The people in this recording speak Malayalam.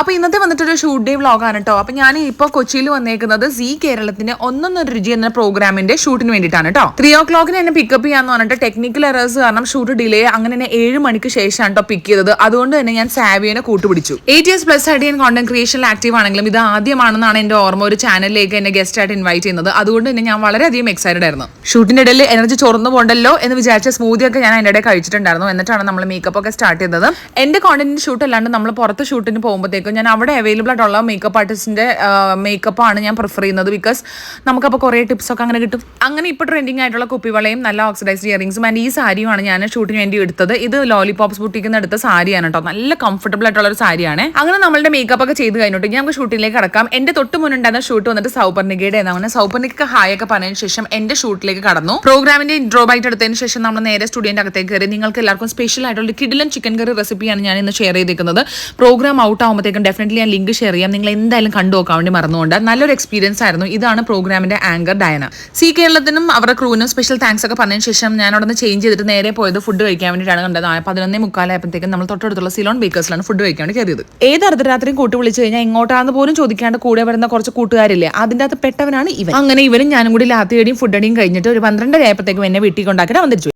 അപ്പൊ ഇന്നത്തെ വന്നിട്ടൊരു ഷൂട്ട് ഡേ വ്ളോഗാണ് കേട്ടോ അപ്പൊ ഞാൻ ഇപ്പോൾ കൊച്ചിയിൽ വന്നേക്കുന്നത് സി കേരളത്തിന്റെ ഒന്നൊന്നൊരു രുചി എന്ന പ്രോഗ്രാമിന്റെ ഷൂട്ടിന് വേണ്ടിയിട്ടാണ് കേട്ടോ ത്രീ ഓ ക്ലോക്കിന് എന്നെ പിക്കപ്പ് ചെയ്യാന്ന് പറഞ്ഞിട്ട് ടെക്നിക്കൽ എറേഴ്സ് കാരണം ഷൂട്ട് ഡിലേ അങ്ങനെ തന്നെ ഏഴ് മണിക്ക് ശേഷമാണ് കേട്ടോ പിക്ക് ചെയ്തത്. അതുകൊണ്ട് തന്നെ ഞാൻ സാവിയനെ കൂട്ടുപിടിച്ചു. എയ്റ്റ് ഇയേഴ്സ് പ്ലസ് ആയിട്ട് ഞാൻ കോണ്ടന്റ് ക്രിയേഷനിൽ ആക്റ്റീവ് ആണെങ്കിലും ഇത് ആദ്യമാണെന്നാണ് എന്റെ ഓർമ്മ. ഒരു ചാനലിലേക്ക് എന്നെ ഗസ്റ്റ് ആയിട്ട് ഇൻവൈറ്റ് ചെയ്യുന്നത്. അതുകൊണ്ട് തന്നെ ഞാൻ വളരെയധികം എക്സൈറ്റഡ് ആയിരുന്നു. ഷൂട്ടിന്റെ ഇടയിൽ എനർജി ചോർന്നു പോകണ്ടല്ലോ എന്ന് വിചാരിച്ച സ്മൂതി ഒക്കെ ഞാൻ അതിന്റെ ഇടയിൽ കഴിച്ചിട്ടുണ്ടായിരുന്നു. എന്നിട്ടാണ് നമ്മൾ മേക്കപ്പ് ഒക്കെ സ്റ്റാർട്ട് ചെയ്തത്. എന്റെ കോണ്ടന്റ് ഷൂട്ട് അല്ലാണ്ട് നമ്മൾ പുറത്ത് ഷൂട്ടിന് പോകുമ്പോഴത്തേക്കും ഞാൻ അവിടെ അവൈലബിൾ ആയിട്ടുള്ള മേക്കപ്പ് ആർട്ടിസ്റ്റിന്റെ മേക്കപ്പ് ആണ് ഞാൻ പ്രിഫർ ചെയ്യുന്നത് ബിക്കോസ് നമുക്കപ്പോൾ കുറേ ടിപ്സ് ഒക്കെ അങ്ങനെ കിട്ടും. അങ്ങനെ ഇപ്പോൾ ട്രെൻഡിങ് ആയിട്ടുള്ള കുപ്പിവളയും നല്ല ഓക്സിഡൈസ്ഡ് ഇയറിംഗ്സും ആൻഡ് ഈ സാരിയുമാണ് ഞാൻ ഷൂട്ടിന് വേണ്ടി എടുത്തത്. ഇത് ലോലിപോപ്സ് ബുട്ടിക്ക് നിന്ന് എടുത്ത സാരിയാണ് കേട്ടോ നല്ല കംഫർട്ടബിൾ ആയിട്ടുള്ള ഒരു സാരിയാണ് അങ്ങനെ നമ്മളുടെ മേക്കപ്പ് ഒക്കെ ചെയ്ത് കഴിഞ്ഞിട്ട് നമുക്ക് ഷൂട്ടിലേക്ക് കടക്കാം. എന്റെ തൊട്ട് മുന്നുണ്ടായിരുന്ന ഷൂട്ട് വന്നിട്ട് സൗപർണികയുടെ എന്നാണ് സൗപർണിക ഹായ് ഒക്കെ പറഞ്ഞതിന് ശേഷം എന്റെ ഷൂട്ടിലേക്ക് കടന്നു. പ്രോഗ്രാമിന്റെ ഇൻട്രോ ബൈറ്റ് എടുത്തതിന് ശേഷം നമ്മൾ നേരെ സ്റ്റുഡിയോന്റെ അകത്തേക്ക് കയറി. നിങ്ങൾക്ക് എല്ലാവർക്കും സ്പെഷ്യൽ ആയിട്ടുള്ള കിഡിലൻ ചിക്കൻ കറി റെസിപ്പിയാണ് ഞാൻ ഇന്ന് ഷെയർ ചെയ്തിരിക്കുന്നത് പ്രോഗ്രാം ഔട്ട് ആകുമ്പോഴത്തേക്കും ഡെഫിനറ്റ്ലി ഞാൻ ലിങ്ക് ഷെയർ ചെയ്യാം. നിങ്ങൾ എന്തായാലും കണ്ടു നോക്കാൻ വേണ്ടി മറന്നുകൊണ്ട് നല്ലൊരു എക്സ്പീരിയൻസ് ആയിരുന്നു. ഇതാണ് പ്രോഗ്രാമിന്റെ ആങ്കർ ഡയന. സി കേരളത്തിനും അവരുടെ ക്രൂവിനും സ്പെഷ്യൽ താങ്ക്സ് ഒക്കെ പറഞ്ഞതിന് ശേഷം ഞാൻ അവിടെ നിന്ന് ചേഞ്ച് ചെയ്തിട്ട് നേരെ പോയത് ഫുഡ് കഴിക്കാൻ വേണ്ടിയിട്ടാണ് കണ്ടത്. പതിനൊന്നേ മുക്കാലായപ്പോഴത്തേക്കും നമ്മൾ തൊട്ടടുത്തുള്ള സിലോൺ ബേക്കേഴ്സിലാണ് ഫുഡ് കഴിക്കാൻ വേണ്ടി കയറിയത്. ഏത് അർദ്ധരാത്രിയും കൂട്ടി വിളിച്ചു കഴിഞ്ഞാൽ എങ്ങോട്ടാന്ന് പോലും ചോദിക്കാണ്ട് കൂടെ വരുന്ന കുറച്ച് കൂട്ടുകാരില്ലേ അതിന്റെ അകത്ത് പെട്ടവനാണ് ഇവൻ. അങ്ങനെ ഇവനും ഞാനും കൂടി ലാത്തിയടിയും ഫുഡ് അടിയും കഴിഞ്ഞിട്ട് ഒരു പന്ത്രണ്ടര ആയപ്പോഴത്തേക്കും എന്നെ വീട്ടിൽ കൊണ്ടാക്കിയിട്ട് വന്നിരിച്ചു